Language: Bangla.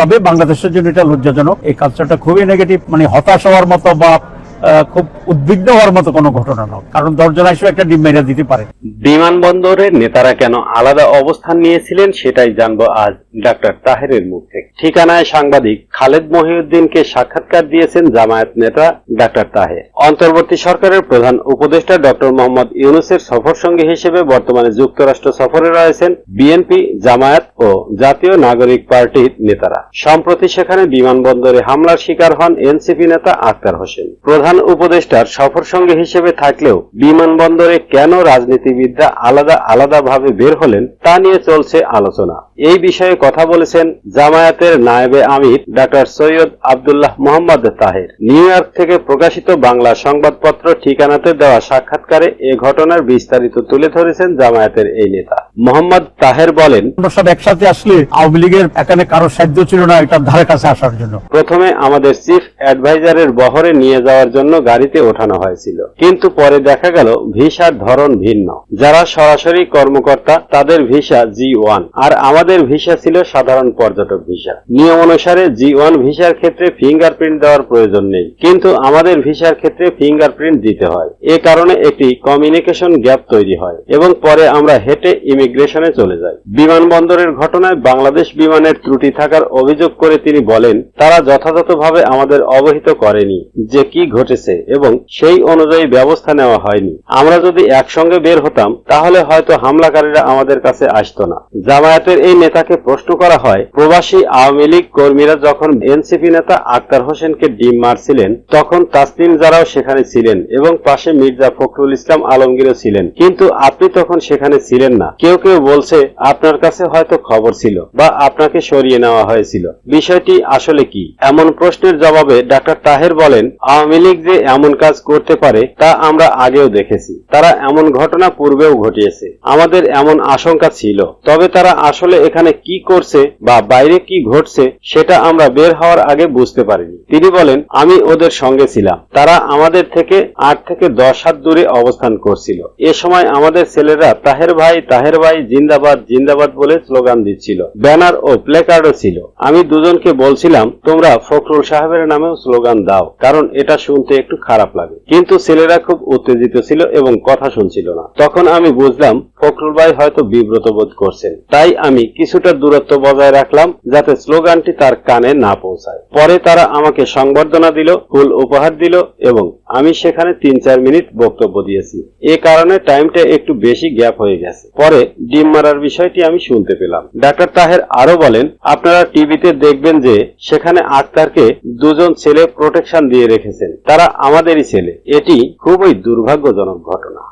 তবে বাংলাদেশের জন্য এটা লজ্জাজনক। এই কালচারটা খুবই নেগেটিভ মানে হতাশ হওয়ার মতো বা খুব উদ্বিগ্ন হওয়ার মতো কোনো ঘটনা নয়। কারণ দশজন এসে একটা ডিম মেরে দিতে পারে। বিমানবন্দরের নেতারা কেন আলাদা অবস্থান নিয়েছিলেন সেটাই জানব আজ ডাক্তার তাহেরের মুখ থেকে। ঠিকানায় সাংবাদিক খালেদ মহিউদ্দিনকে সাক্ষাৎকার দিয়েছেন জামায়াত নেতা ডাক্তার তাহের। অন্তর্বর্তী সরকারের প্রধান উপদেষ্টা ডক্টর মোহাম্মদ ইউনুসের সফর সঙ্গী হিসেবে বর্তমানে যুক্তরাষ্ট্র সফরে রয়েছেন বিএনপি, জামায়াত ও জাতীয় নাগরিক পার্টির নেতারা। সম্প্রতি সেখানে বিমানবন্দরে হামলার শিকার হন এনসিপি নেতা আক্তার হোসেন। প্রধান উপদেষ্টার সফর সঙ্গী হিসেবে থাকলেও বিমানবন্দরে কেন রাজনীতিবিদরা আলাদা আলাদা ভাবে বের হলেন তা নিয়ে চলছে আলোচনা। এই বিষয়ে কথা বলেছেন জামায়াতের নায়েবে আমির doctor Syed Abdullah Mohammad Taher. New York থেকে প্রকাশিত বাংলা সংবাদপত্র ঠিকানাতে দেওয়া সাক্ষাৎকারে এ ঘটনার বিস্তারিত তুলে ধরেছেন জামায়াতের এই নেতা। মোহাম্মদ তাহের বলেন আমরা সব একসাথে আসলে আওয়ামী লীগের এখানে কারও সাধ্য ছিল না এটার ধারে কাছে আসার জন্য। প্রথমে আমাদের চিফ অ্যাডভাইজারের বহরে নিয়ে যাওয়ার জন্য গাড়িতে ওঠানো হয়েছিল। কিন্তু পরে দেখা গেল ভিসার ধরন ভিন্ন। যারা সরাসরি কর্মকর্তা, তাদের ভিসা জি ওয়ান। আর আমাদের ভিসা ছিল সাধারণ পর্যটক ভিসা। নিয়ম অনুসারে জি ওয়ান ভিসার ক্ষেত্রে ফিঙ্গারপ্রিন্ট দেওয়ার প্রয়োজন নেই। কিন্তু আমাদের ভিসার ক্ষেত্রে ফিঙ্গারপ্রিন্ট দিতে হয়। এ কারণে একটি কমিউনিকেশন গ্যাপ তৈরি হয় এবং পরে আমরা হেঁটে ইমিগ্রেশনে চলে যাই। বিমানবন্দরের ঘটনায় বাংলাদেশ বিমানের ত্রুটি থাকার অভিযোগ করে তিনি বলেন, তারা যথাযথভাবে আমাদের অবহিত করেনি যে কি ঘটেছে এবং সেই অনুযায়ী ব্যবস্থা নেওয়া হয়নি। আমরা যদি একসঙ্গে বের হতাম, তাহলে হয়তো হামলাকারীরা আমাদের কাছে আসতো না। জামায়াতের এই নেতাকে প্রশ্ন করা হয়, প্রবাসী আওয়ামী লীগ কর্মীরা যখন এনসিপি নেতা আক্তার হোসেনকে ডিম মারছিলেন, তখন তাসনিম যারাও সেখানে ছিলেন এবং পাশে মির্জা ফখরুল ইসলাম আলমগীরও ছিলেন। কিন্তু আপনি তখন সেখানে ছিলেন না। কেউ কেউ বলছে, আপনার কাছে হয়তো খবর ছিল বা আপনাকে সরিয়ে নেওয়া হয়েছিল। বিষয়টি আসলে কি? এমন প্রশ্নের জবাবে ডাক্তার তাহের বলেন, আওয়ামী লীগ যে এমন কাজ করতে পারে, তা আমরা আগেও দেখেছি। তারা এমন ঘটনা পূর্বেও ঘটিয়েছে। আমাদের এমন আশঙ্কা ছিল। তবে তারা আসলে এখানে কি করছে বা বাইরে কি ঘটছে, সেটা আমরা বের হওয়ার আগে বুঝতে পারিনি। তিনি বলেন, আমি ওদের সঙ্গে ছিলাম। তারা আমাদের থেকে আট থেকে দশ হাত দূরে অবস্থান করছিল। এ সময় আমাদের ছেলেরা তাহের ভাই তাহের ভাই, জিন্দাবাদ জিন্দাবাদ বলে স্লোগান দিচ্ছিল। ব্যানার ও প্লেকার্ডও ছিল। আমি দুজনকে বলছিলাম, তোমরা ফখরুল সাহেবের নামেও স্লোগান দাও। কারণ এটা শুনতে একটু খারাপ লাগে। কিন্তু ছেলেরা খুব উত্তেজিত ছিল এবং কথা শুনছিল না। তখন আমি বুঝলাম, ফখরুল ভাই হয়তো বিব্রত বোধ করছেন। তাই আমি কিছুটা দূরত্ব বজায় রাখলাম, যাতে স্লোগানটি তার কানে না পৌঁছায়। পরে তারা আমাকে সংবর্ধনা দিল ফুল উপহার দিল এবং আমি সেখানে তিন চার মিনিট বক্তব্য দিয়েছি। এ কারণে টাইমটা একটু বেশি গ্যাপ হয়ে গেছে। পরে ডিম মারার বিষয়টি আমি শুনতে পেলাম। ডাক্তার তাহের আরও বলেন, আপনারা টিভিতে দেখবেন যে, সেখানে আক্তারকে দুজন ছেলে প্রোটেকশন দিয়ে রেখেছেন। তারা আমাদেরই ছেলে। এটি খুবই দুর্ভাগ্যজনক ঘটনা।